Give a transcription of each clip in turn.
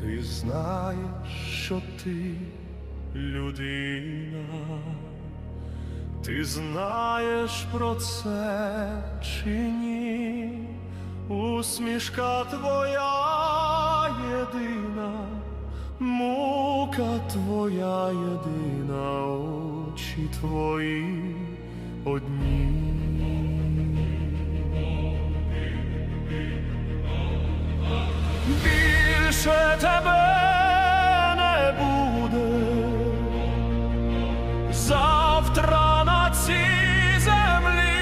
Ти знаєш, що ти людина, ти знаєш про це чи ні? Усмішка твоя єдина, мука твоя єдина, очі твої одні. Більше тебе не буде завтра на цій землі.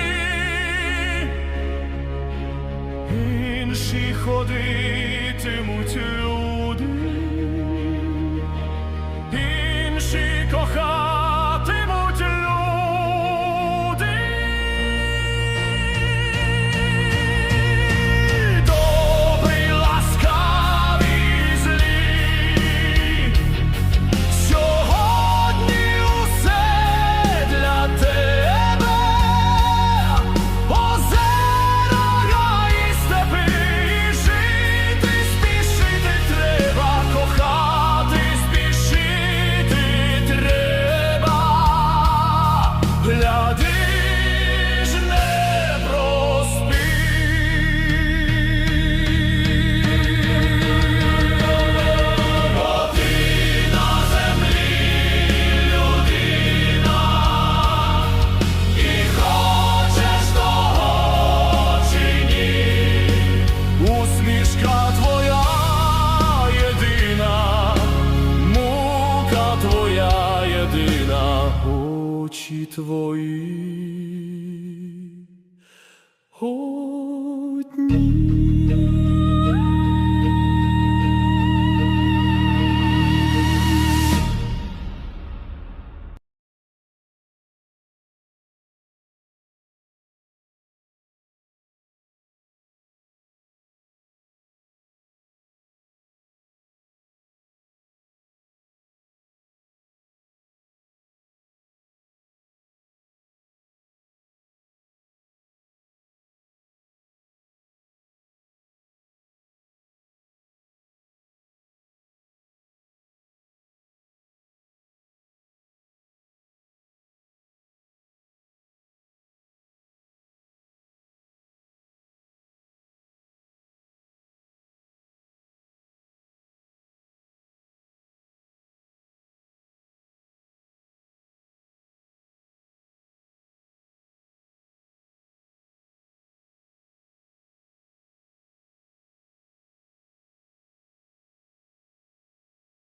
Інші ходитимуть єдина, очі твої одні.